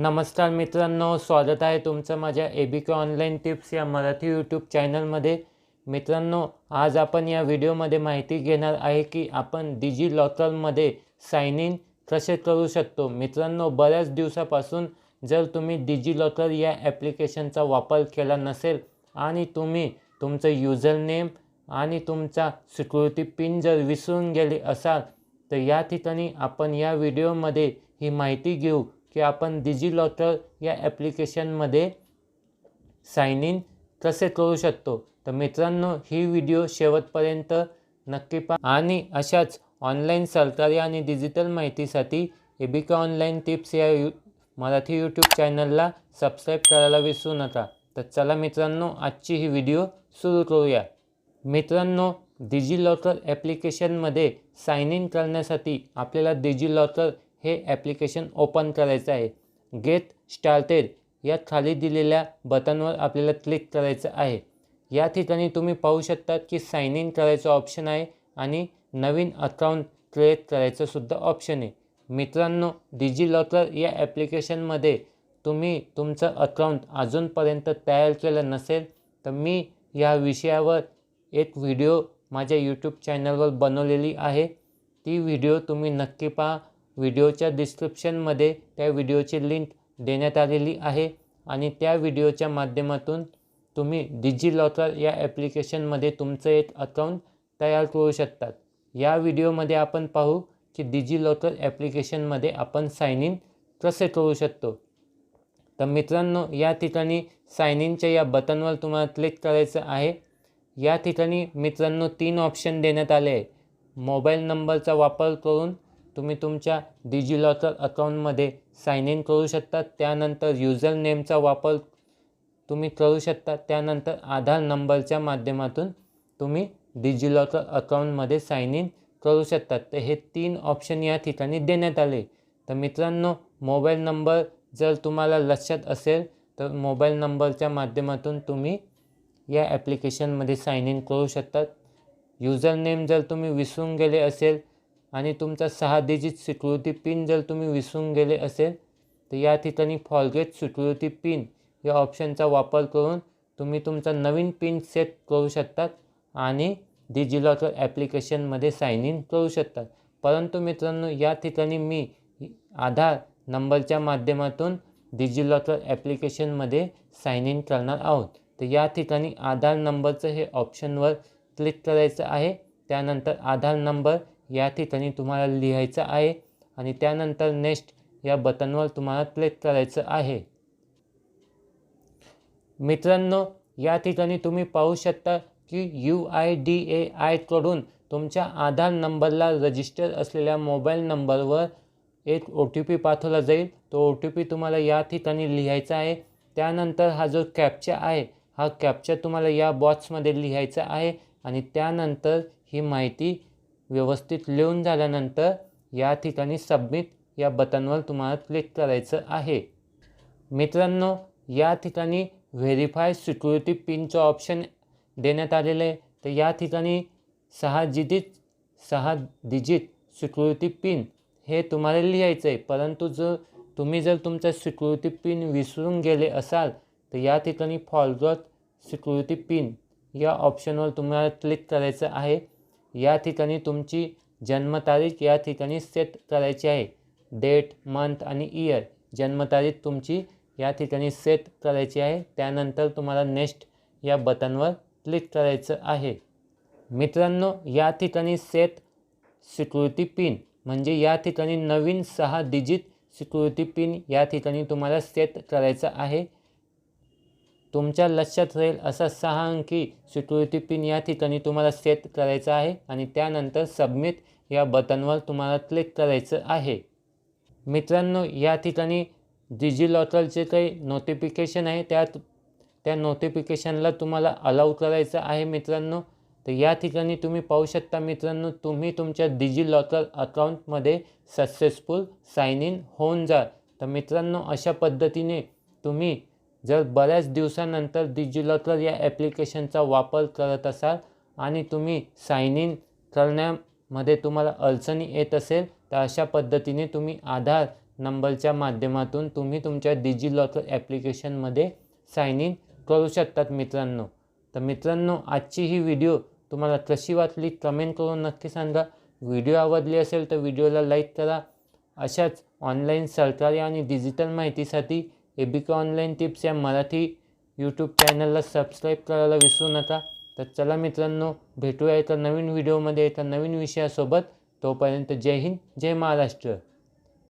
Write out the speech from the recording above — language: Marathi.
नमस्कार मित्रांनो स्वागत आहे तुमचं माझ्या A B K online tips या मराठी यूट्यूब चॅनलमध्ये. मित्रांनो आज आपण या व्हिडिओमध्ये माहिती घेणार आहे की आपण डिजी लॉकरमध्ये साइन इन कसे करू शकतो. मित्रांनो बऱ्याच दिवसापासून जर तुम्ही डिजी लॉकर या ॲप्लिकेशनचा वापर केला नसेल आणि तुम्ही तुमचं युजर नेम आणि तुमचा सिक्युरिटी पिन जर विसरून गेले असाल तर या ठिकाणी आपण या व्हिडिओमध्ये ही माहिती घेऊ. की आपण डिजिलॉकर या ॲप्लिकेशनमध्ये साइन इन कसे करू शकतो. तर मित्रांनो ही व्हिडिओ शेवटपर्यंत नक्की पा आणि अशाच ऑनलाईन सरकारी आणि डिजिटल माहितीसाठी एबिका ऑनलाईन टिप्स या यू मराठी यूट्यूब चॅनलला सबस्क्राईब करायला विसरू नका. तर चला मित्रांनो आजची ही व्हिडिओ सुरू करूया. मित्रांनो डिजिलॉकर ॲप्लिकेशनमध्ये साइन इन करण्यासाठी आपल्याला डिजिलॉकर हे ॲप्लिकेशन ओपन करायचं आहे. गेट स्टार्टेड या खाली दिलेल्या बटनवर आपल्याला क्लिक करायचं आहे. या ठिकाणी तुम्ही पाहू शकतात की साइन इन करायचं ऑप्शन आहे आणि नवीन अकाउंट क्रिएट करायचं सुद्धा ऑप्शन आहे. मित्रांनो डिजिलॉकर या ॲप्लिकेशनमध्ये तुम्ही तुमचं अकाउंट अजूनपर्यंत तयार केलं नसेल तर मी या विषयावर एक व्हिडिओ माझ्या यूट्यूब चॅनलवर बनवलेली आहे. ती व्हिडिओ तुम्ही नक्की पहा. व्हिडिओच्या डिस्क्रिप्शनमध्ये त्या व्हिडिओची लिंक देण्यात आलेली आहे आणि त्या व्हिडिओच्या माध्यमातून तुम्ही डिजि लॉकर या ॲप्लिकेशनमध्ये तुमचं एक अकाउंट तयार करू शकतात. या व्हिडिओमध्ये आपण पाहू की डिजि लॉकर ॲप्लिकेशनमध्ये आपण साइन इन कसे करू शकतो. तर मित्रांनो या ठिकाणी साइन इनच्या या बटनवर तुम्हाला क्लिक करायचं आहे. या ठिकाणी मित्रांनो तीन ऑप्शन देण्यात आले आहे. मोबाईल नंबरचा वापर करून तुम्ही तुमच्या डिजिलॉकर अकाउंटमध्ये साइन इन करू शकता. त्यानंतर युजर नेमचा वापर तुम्ही करू शकता. त्यानंतर आधार नंबरच्या माध्यमातून तुम्ही डिजिलॉकर अकाउंटमध्ये साइन इन करू शकतात तर हे तीन ऑप्शन या ठिकाणी देण्यात आले. तर मित्रांनो मोबाईल नंबर जर तुम्हाला लक्षात असेल तर मोबाईल नंबरच्या माध्यमातून तुम्ही या ॲप्लिकेशनमध्ये साइन इन करू शकतात युजर नेम जर तुम्ही विसरून गेले असेल आणि तुमचा सहा डिजिट सिक्युरिटी पिन जर तुम्ही विसरून गेले असेल तर या ठिकाणी फॉरगेट सिक्युरिटी पिन या ऑप्शनचा वापर करून तुम्ही तुमचा नवीन पिन सेट करू शकतात आणि डिजिलॉकर ॲप्लिकेशनमध्ये साइन इन करू शकतात. परंतु मित्रांनो या ठिकाणी मी आधार नंबरच्या माध्यमातून डिजिलॉकर ॲप्लिकेशनमध्ये साइन इन करणार आहोत. तर या ठिकाणी आधार नंबरचं हे ऑप्शनवर क्लिक करायचं आहे. त्यानंतर आधार नंबर या ठिकाणी तुम्हाला लिहायचं आहे आणि त्यानंतर नेक्स्ट या बटनवर तुम्हाला क्लिक करायचं आहे. मित्रांनो या ठिकाणी तुम्ही पाहू शकता की यू आय डी ए आयकडून तुमच्या आधार नंबरला रजिस्टर असलेल्या मोबाईल नंबरवर एक ओ टी पी पाठवला जाईल. तो ओ टी पी तुम्हाला या ठिकाणी लिहायचा आहे. त्यानंतर हा जो कॅप्चा आहे हा कॅप्चा तुम्हाला या बॉक्समध्ये लिहायचा आहे आणि त्यानंतर ही माहिती व्यवस्थित लिहून झाल्यानंतर या ठिकाणी सबमिट या बटनवर तुम्हाला क्लिक करायचं आहे. मित्रांनो या ठिकाणी व्हेरीफाय सिक्युरिटी पिनचं ऑप्शन देण्यात आलेलं आहे. तर या ठिकाणी सहा डिजिट सहा डिजिट सिक्युरिटी पिन हे तुम्हाला लिहायचं आहे परंतु जर तुम्ही जर तुमचा सिक्युरिटी पिन विसरून गेले असाल तर या ठिकाणी फॉरगॉट सिक्युरिटी पिन या ऑप्शनवर तुम्हाला क्लिक करायचं आहे. या ठिकाणी तुमची जन्मतारीख या ठिकाणी सेट करायची आहे. डेट मंथ आणि इयर जन्मतारीख तुमची या ठिकाणी सेट करायची आहे. त्यानंतर तुम्हाला नेक्स्ट या बटनवर क्लिक करायचं आहे. मित्रांनो या ठिकाणी सेट सिक्युरिटी पिन म्हणजे या ठिकाणी नवीन सहा डिजिट सिक्युरिटी पिन या ठिकाणी तुम्हाला सेट करायचा आहे. तुमच्या लक्षात राहील असा सहा अंकी सिक्युरिटी पिन या ठिकाणी तुम्हाला सेट करायचा आहे आणि त्यानंतर सबमिट या बटनवर तुम्हाला क्लिक करायचं आहे. मित्रांनो या ठिकाणी डिजिलॉकरचे काही नोटिफिकेशन आहे त्यात त्या नोटिफिकेशनला तुम्हाला अलाव करायचं आहे मित्रांनो. तर या ठिकाणी तुम्ही पाहू शकता मित्रांनो तुम्ही तुमच्या डिजिलॉकर अकाउंटमध्ये सक्सेसफुल साइन इन होऊन जा. तर मित्रांनो अशा पद्धतीने तुम्ही जर बऱ्याच दिवसानंतर डिजिलॉकर या ॲप्लिकेशनचा वापर करत असाल आणि तुम्ही साइन इन करण्यामध्ये तुम्हाला अडचणी येत असेल तर अशा पद्धतीने तुम्ही आधार नंबरच्या माध्यमातून तुम्ही तुमच्या डिजिलॉकर ॲप्लिकेशनमध्ये साइन इन करू शकतात मित्रांनो. तर मित्रांनो आजची ही व्हिडिओ तुम्हाला कशी वाटली कमेंट करून नक्की सांगा. व्हिडिओ आवडली असेल तर व्हिडिओला लाईक करा. अशाच ऑनलाईन सरकारी आणि डिजिटल माहितीसाठी A B K online tips या मराठी यूट्यूब चॅनलला सबस्क्राईब करायला विसरू नका. तर चला मित्रांनो भेटूया एका नवीन व्हिडिओमध्ये एका नवीन विषयासोबत. तोपर्यंत जय हिंद जय महाराष्ट्र.